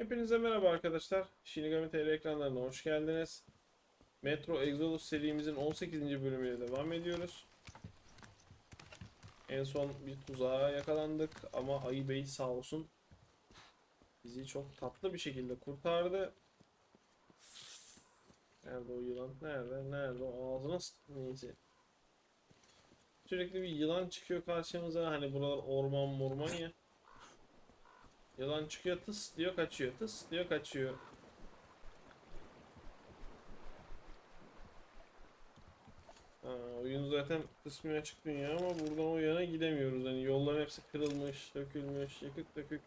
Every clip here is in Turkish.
Hepinize merhaba arkadaşlar. Shinigami TR ekranlarına hoş geldiniz. Metro Exodus serimizin 18. bölümüyle devam ediyoruz. En son bir tuzağa yakalandık ama Ayı Bey sağ olsun bizi çok tatlı bir şekilde kurtardı. Nerede o yılan? Nerede? Nerede? O ağzına neyse. Sürekli bir yılan çıkıyor karşımıza. Hani buralar orman morman ya. Yılan çıkıyor tıs diyor kaçıyor. Tıs diyor kaçıyor. Ha, oyun zaten kısmi açık dünya ama buradan o yana gidemiyoruz. Hani yolların hepsi kırılmış, dökülmüş, yıkık dökük.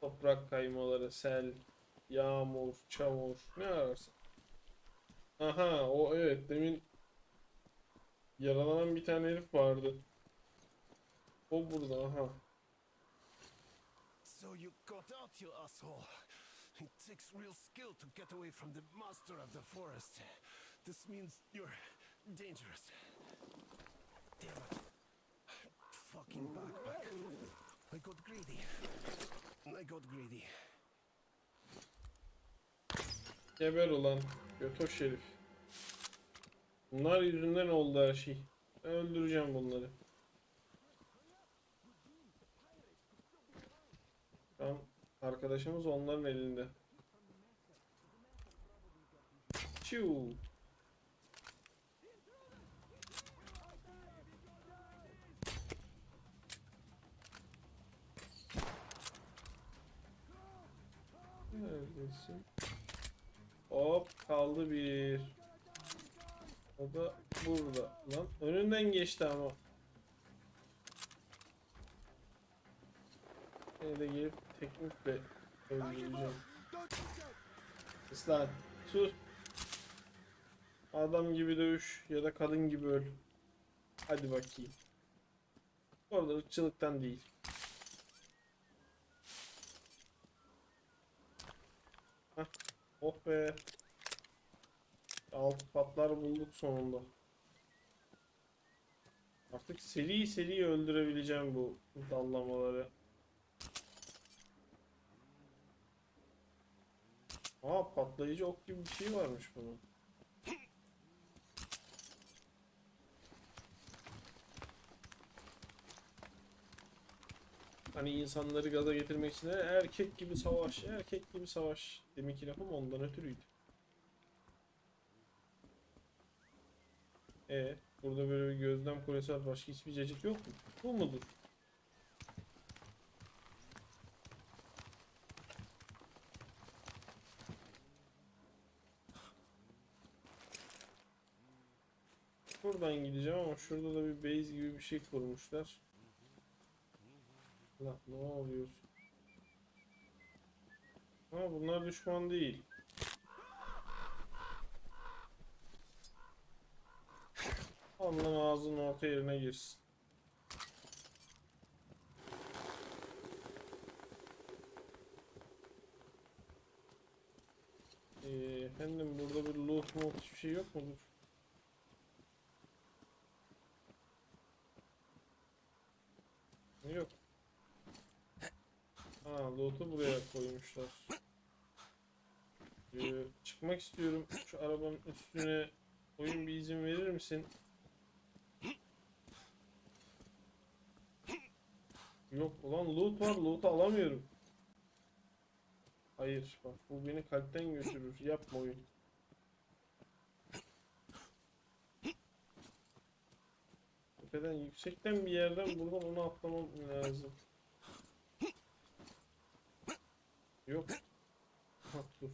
Toprak kaymaları, sel, yağmur, çamur ne ararsan. Aha o evet demin yaralanan bir tane herif vardı. O burada aha. So you got out, you asshole. It takes real skill to get away from the master of the forest. This means you're dangerous. Damn it. Fucking backpack. I got greedy. I got greedy. Geber ulan. Götoş herif. Bunlar yüzünden oldu her şey. Öldüreceğim bunları. Tam arkadaşımız onların elinde. Çiu. Neredesin? Hop kaldı bir. O da burada. Lan önünden geçti ama. Yine de gelip teknikle öldüreceğim. Sus lan. Sus. Adam gibi dövüş ya da kadın gibi öl. Hadi bakayım. Orada ırkçılıktan değil. Hah. Oh be. Altı patlar bulduk sonunda. Artık seri seri öldürebileceğim bu dallamaları. Aa patlayıcı ok gibi bir şey varmış bunun. Hani insanları gaza getirmek için erkek gibi savaş, erkek gibi savaş. Deminki lafım ondan ötürüydü. E burada böyle bir gözlem kulesi var. Başka hiçbir cacık yok mu? Bu mudur? Buradan gideceğim ama şurada da bir base gibi bir şey kurmuşlar. Allah ne oluyor? Ha bunlar düşman değil. Allah'ın ağzının orta yerine girsin. Ee, efendim burada bir loot mod hiçbir şey yok mudur? Yok. Ha loot'u buraya koymuşlar. Ee, çıkmak istiyorum. Şu arabanın üstüne oyun bir izin verir misin? Yok ulan loot var loot'u alamıyorum. Hayır bak bu beni kalpten götürür. Yapma oyun. Tepeden yüksekten bir yerden buradan onu atlamam lazım. Yok. Bak dur.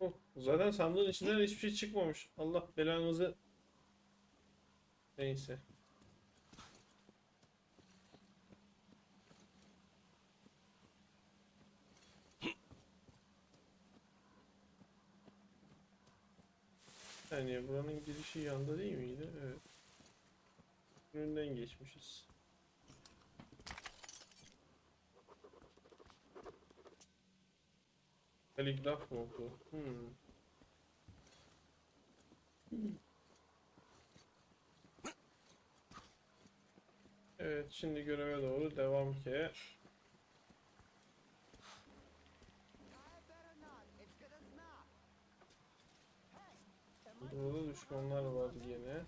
Oh, zaten sandığın içinden hiçbir şey çıkmamış. Allah belanızı. Neyse. Saniye buranın girişi yanda değil miydi? Evet. Önünden geçmişiz. Kaligraf mı bu? Hmm. Evet şimdi göreve doğru devam ki. Burada düşmanlar var yine.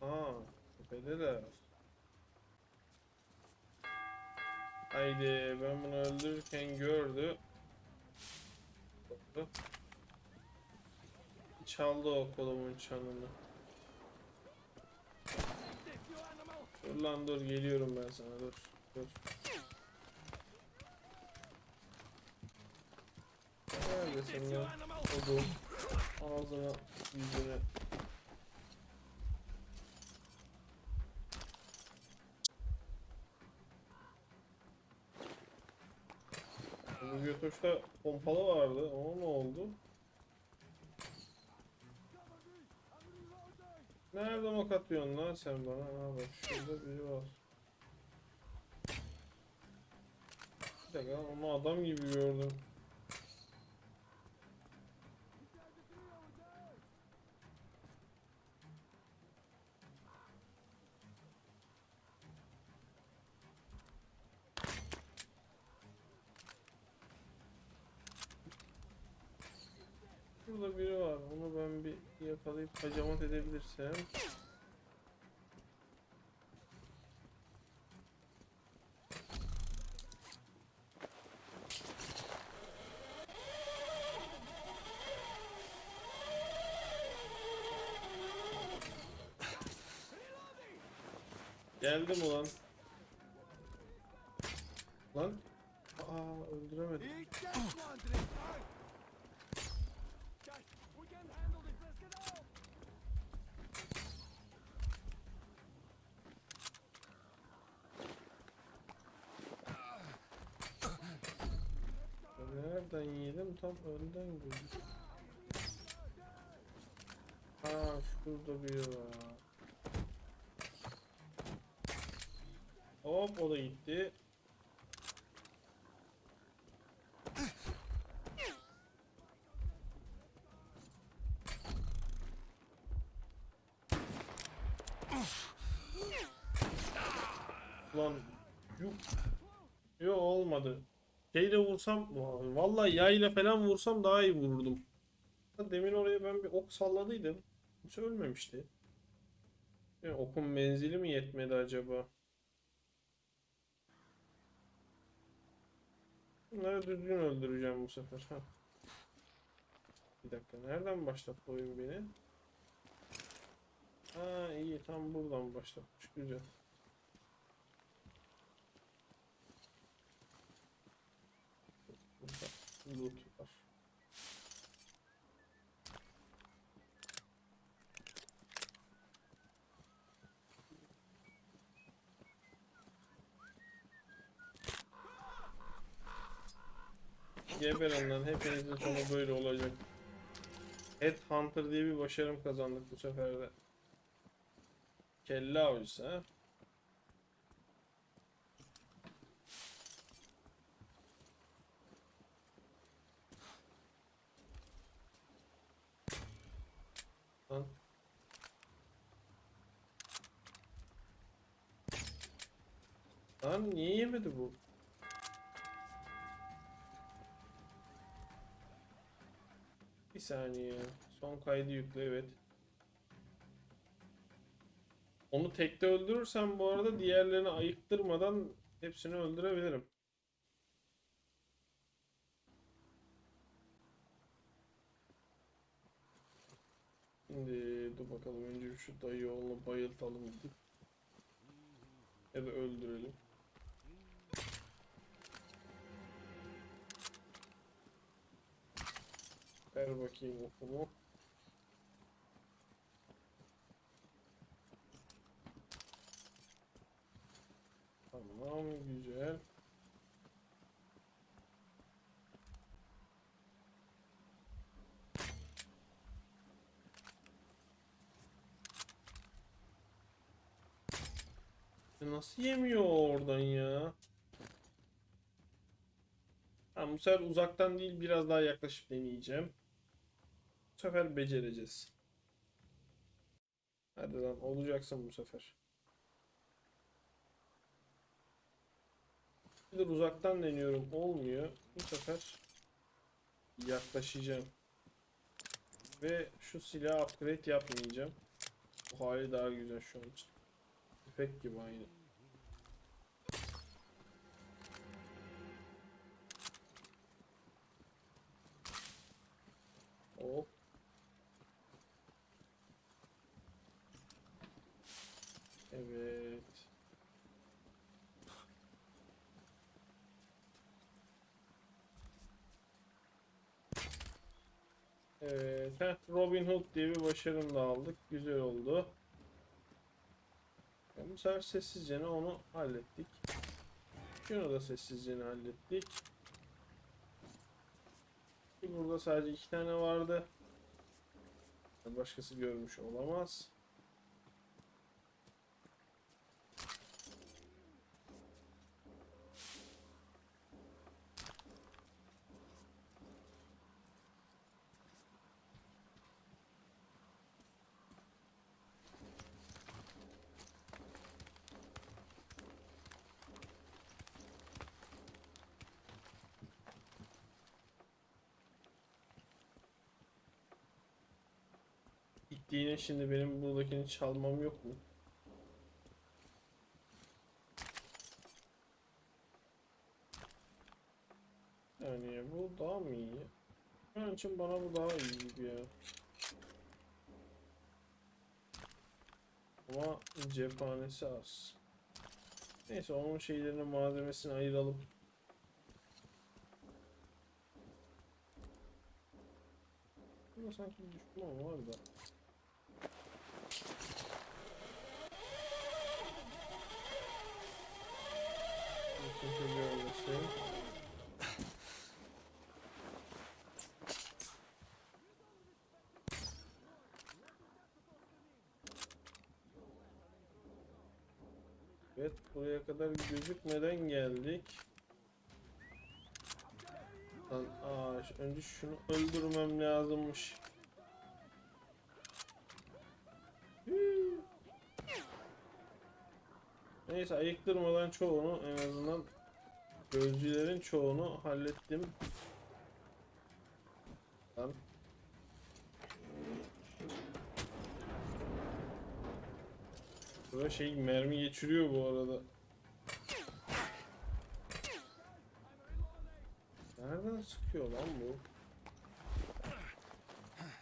Aa, tepedeler. Haydi ben bunu öldürürken gördü. Çaldı o kolumun çanını. Dur lan dur geliyorum ben sana dur. Dur. Bu götürüşte pompalı vardı. O ne oldu? Nereden ok atıyorsun lan sen bana? Ha bak şurada biri var. Bir dakika onu adam gibi gördüm. Yakalayıp hacamat edebilirsem. Geldim ulan. Lan. Tam önden gördüm. Aa şurada biri var. Hop o da gitti. Lan yuh. Yo olmadı. Şeyle vursam vallahi yayla falan vursam daha iyi vururdum. Demin oraya ben bir ok salladıydım. Hiç ölmemişti. Yani okun menzili mi yetmedi acaba? Bunları düzgün öldüreceğim bu sefer. Bir dakika nereden başlattı oyun beni? Ha iyi tam buradan başlatmış güzel. Burada loot var. Geberin lan hepinizin sonu böyle olacak. Headhunter diye bir başarım kazandık bu sefer de. Kelle avcısı ha. Lan. Lan niye yemedi bu? Bir saniye. Son kaydı yükle evet. Onu tekte öldürürsem bu arada diğerlerini ayıktırmadan hepsini öldürebilirim. Şimdi dur bakalım önce şu dayı oğlunu bayıltalım gidip. Ya da öldürelim. Ver bakayım okumu. Tamam güzel. Nasıl yemiyor oradan ya? Tamam bu sefer uzaktan değil biraz daha yaklaşıp deneyeceğim. Bu sefer becereceğiz. Hadi lan olacaksın bu sefer. Bir uzaktan deniyorum. Olmuyor. Bu sefer yaklaşacağım. Ve şu silahı upgrade yapmayacağım. Bu hali daha güzel şu an için. Tüfek gibi aynı. Hop. Evet. Evet. Heh, Robin Hood diye bir başarım da aldık. Güzel oldu. Bu sefer sessizce onu hallettik. Şunu da sessizce hallettik. Burada sadece iki tane vardı. Başkası görmüş olamaz. Gittiğine şimdi benim buradakini çalmam yok mu? Yani bu daha mı iyi? An için bana bu daha iyi gibi ya. Ama cephanesi az. Neyse onun şeylerini malzemesini ayıralım. Burada sanki bir düşman var da. Evet buraya kadar gözükmeden geldik. Lan aa, ş- önce şunu öldürmem lazımmış. Neyse ayıktırmadan çoğunu en azından gözcülerin çoğunu hallettim. Lan. Burada şey mermi geçiriyor bu arada. Nereden sıkıyor lan bu?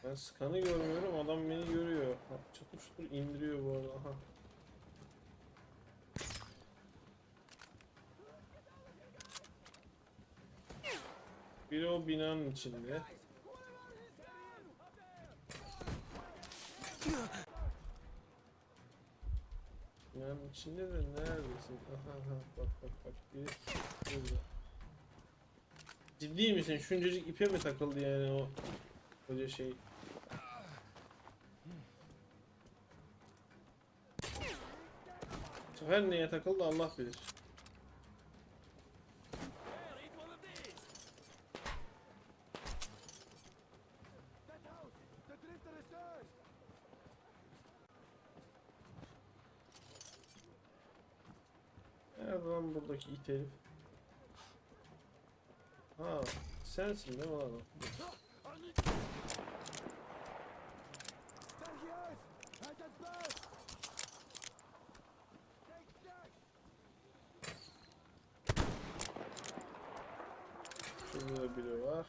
Ben sıkanı görmüyorum adam beni görüyor. Çatır çutur indiriyor bu arada. Aha. Biri o binanın içinde. Binanın içinde de neredesin? Aha, aha bak bak bak biri burada. Ciddi misin? Şuncacık ipe mi takıldı yani o koca şey? Bu sefer neye takıldı Allah bilir. Nerede lan it herif? Ha, sensin değil mi lan o? Şurada da biri var.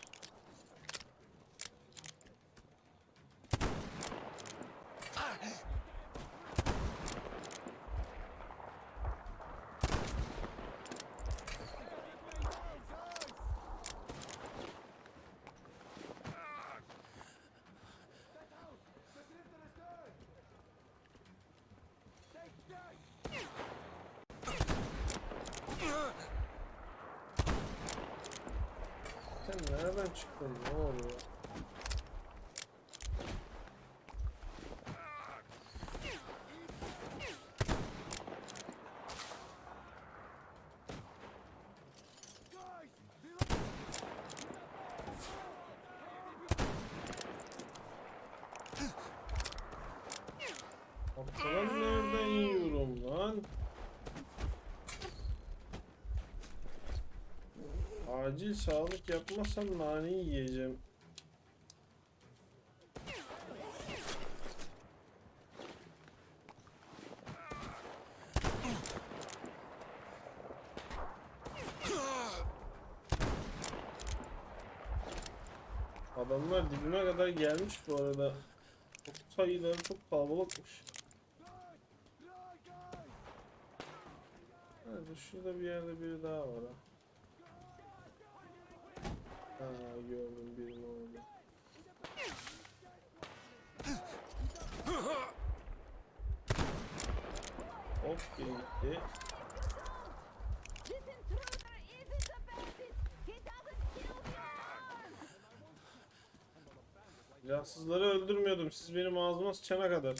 Sen nereden çıktın? Ne oluyor? Ortadan nereden yiyorum lan? Acil sağlık yapmazsam naneyi yiyeceğim. Adamlar dibime kadar gelmiş bu arada. Çok sayıları çok kalabalıkmış. Hadi şurada bir yerde biri daha var ha. Ha gördüm birini orada. Hop gitti. Silahsızları öldürmüyordum. Siz benim ağzıma sıçana kadar.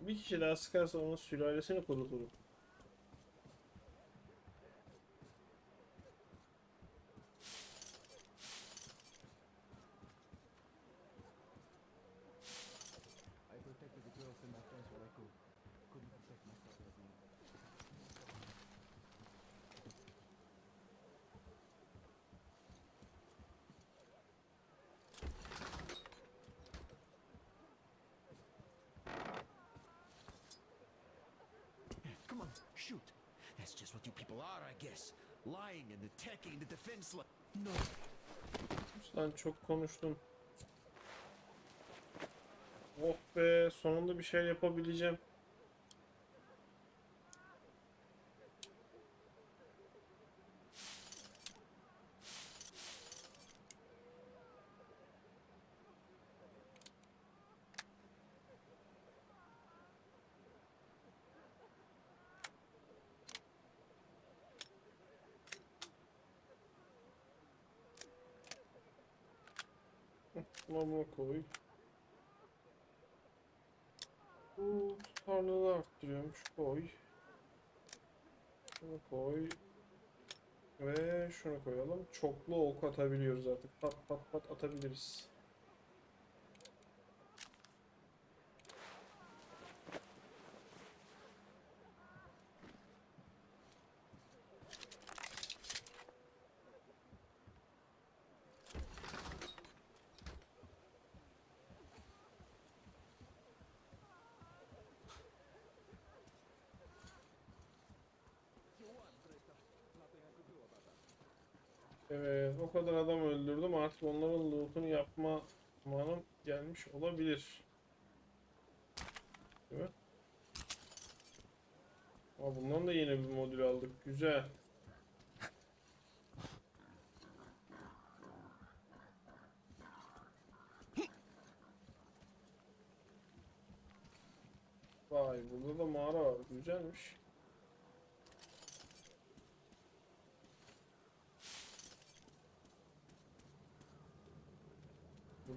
Bir kişi daha sıkarsa onun sülalesini kuruturum. Guess. Lying and attacking the defenseless. No. Lan çok konuştum. Oh be sonunda bir şey yapabileceğim. Mama koy. Bu tutarlılığı arttırıyormuş. Koy. Şunu koy. Ve şunu koyalım. Çoklu ok atabiliyoruz artık. Pat pat pat atabiliriz. Evet, o kadar adam öldürdüm. Artık onların loot'unu yapma zamanım gelmiş olabilir. Değil mi? Aa, bundan da yeni bir modül aldık. Güzel. Vay, burada da mağara var. Güzelmiş.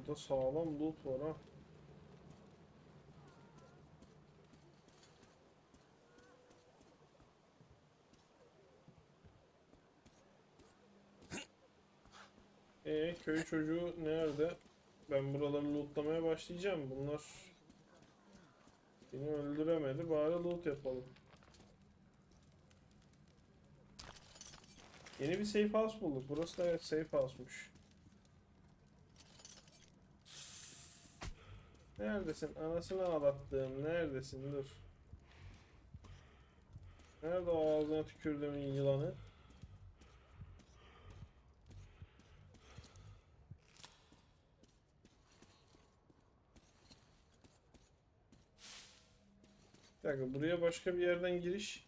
Burada sağlam loot var ha. E köy çocuğu nerede? Ben buraları lootlamaya başlayacağım. Bunlar beni öldüremedi. Bari loot yapalım. Yeni bir safe house bulduk. Burası da evet safe house'muş. Neredesin? Anasını ağlattığım. Neredesin? Dur. Nerede o ağzına tükürdüğümün yılanı? Bir dakika buraya başka bir yerden giriş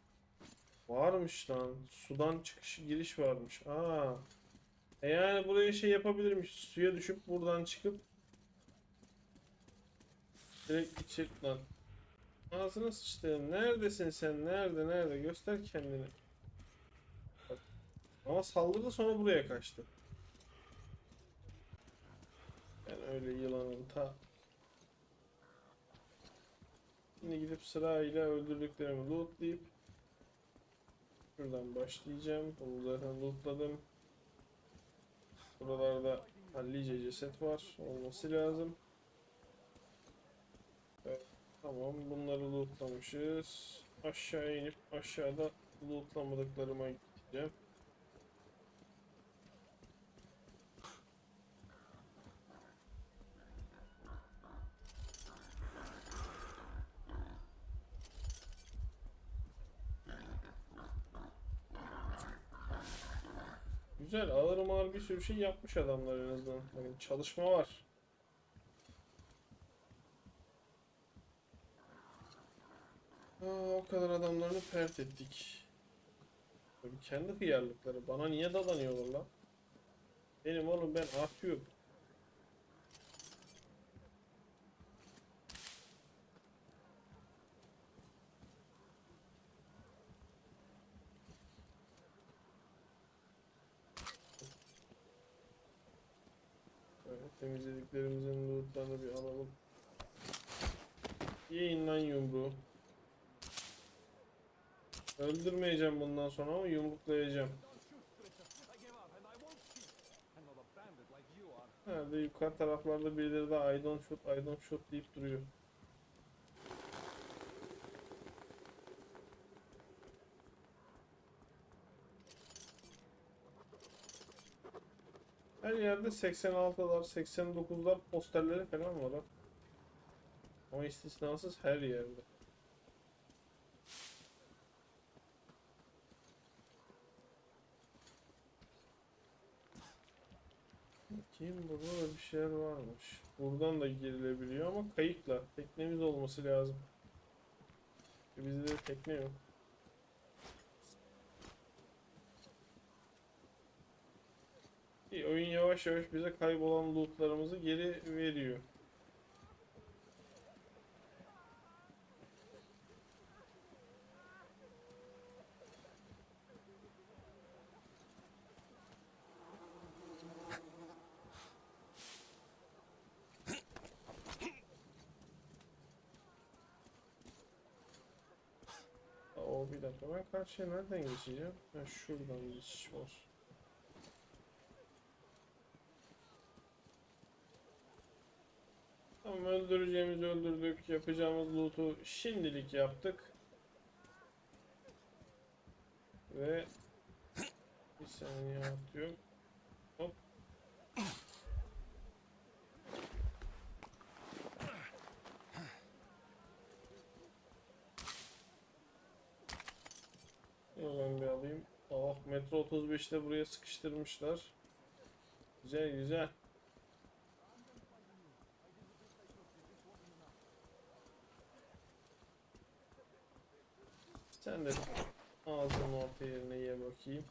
varmış lan. Sudan çıkış giriş varmış. Aa. E yani buraya şey yapabilirmiş. Suya düşüp buradan çıkıp Direkt içir lan. Ağzına sıçtığım. Neredesin sen? Nerede? Nerede? Göster kendini. Ama saldırdı sonra buraya kaçtı. Ben öyle yılanım ta. Şimdi gidip sırayla öldürdüklerimi lootlayıp Şuradan başlayacağım. Bunu zaten lootladım. Buralarda ha Hallice ceset var. Olması lazım. Tamam bunları lootlamışız. Aşağı inip aşağıda lootlamadıklarıma gideceğim. Güzel ağır mağır bir sürü şey yapmış adamlar en azından. Bakın çalışma var. O kadar adamlarını pert ettik. Tabii kendi hıyarlıkları. Bana niye dadanıyorlar lan? Benim oğlum ben atıyorum. Temizlediklerimizin lootlarını bir alalım. Yiyin lan yumruğu. Öldürmeyeceğim bundan sonra ama yumruklayacağım. Nerede yukarı taraflarda birileri de I don't shoot, I don't shoot deyip duruyor. Her yerde 86'lar, 89'lar posterleri falan var. Ama istisnasız her yerde. Bakayım burada da bir şeyler varmış. Buradan da girilebiliyor ama kayıkla. Teknemiz olması lazım. E Bizde de tekne yok. İyi, oyun yavaş yavaş bize kaybolan lootlarımızı geri veriyor. Aa, O bir dakika ben karşıya nereden geçeceğim? Ha, şuradan geçiş var. Tamam öldüreceğimizi öldürdük. Yapacağımız loot'u şimdilik yaptık. Ve bir saniye atıyorum. Hop. Bunu ben bir alayım. Oh Metro 35'te buraya sıkıştırmışlar. Güzel güzel. Sen de ağzının orta yerine ye bakayım.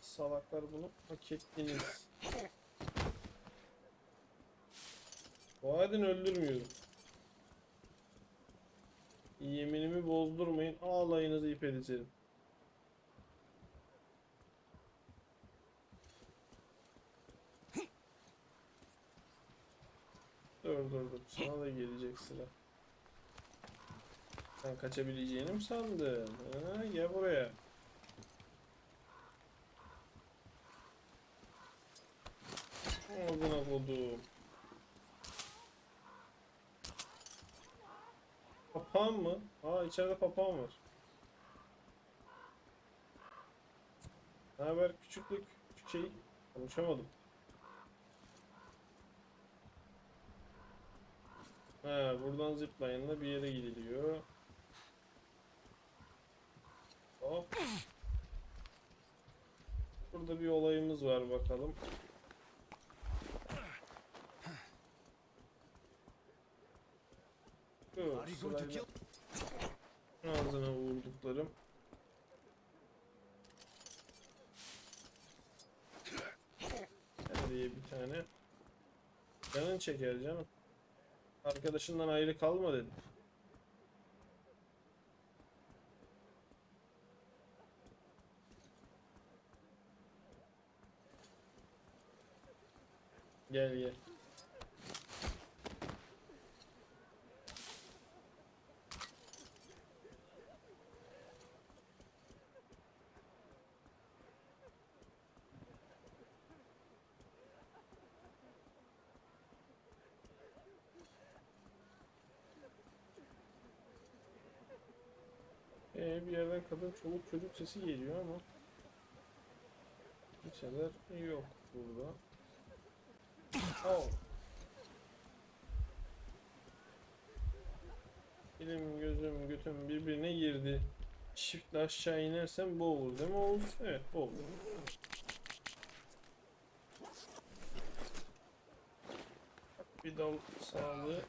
Salaklar bunu hak ettiniz. Vaadin öldürmüyorum. Yeminimi bozdurmayın. Ağlayınızı ip edeceğim. Dur dur dur. Sana da gelecek sıra. Sen kaçabileceğini mi sandın? Ha, gel buraya. Ağzına kodum. Papağan mı? Aa içeride papağan var. Ne haber küçüklük? Küçük şey. Konuşamadım. Ha buradan zipline'la bir yere gidiliyor. Hop. Burada bir olayımız var bakalım. Kill? ağzına vurduklarım. Diye bir tane. Canın çeker canım. Arkadaşından ayrı kalma dedim. Gel gel. Ee, bir yerden kadın çoluk çocuk sesi geliyor ama kimseler yok burada. Oh. Elim gözüm götüm birbirine girdi. Çiftle aşağı inersem boğulur değil mi Oğuz? Evet boğulur. Bir dal sağlığı.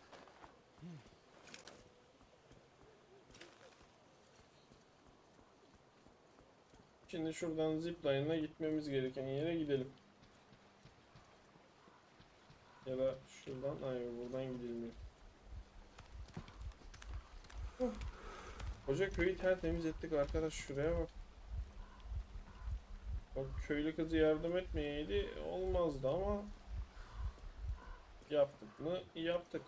Şimdi şuradan zipline'la gitmemiz gereken yere gidelim. Ya da şuradan, hayır buradan. Huh. Koca köyü tertemiz ettik arkadaş şuraya bak. Bak köylü kızı yardım etmeyeydi olmazdı ama yaptık mı yaptık.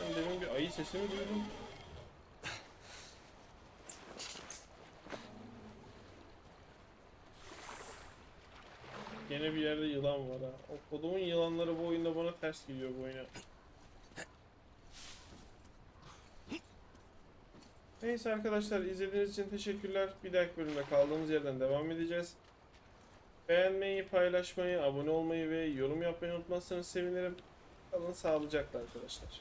Ben demin bir ayı sesini duydum. Gene bir yerde yılan var ha. O kodumun yılanları bu oyunda bana ters geliyor bu oyuna. Neyse arkadaşlar izlediğiniz için teşekkürler. Bir dahaki bölümde kaldığımız yerden devam edeceğiz. Beğenmeyi, paylaşmayı, abone olmayı ve yorum yapmayı unutmazsanız sevinirim. Kalın sağlıcakla arkadaşlar.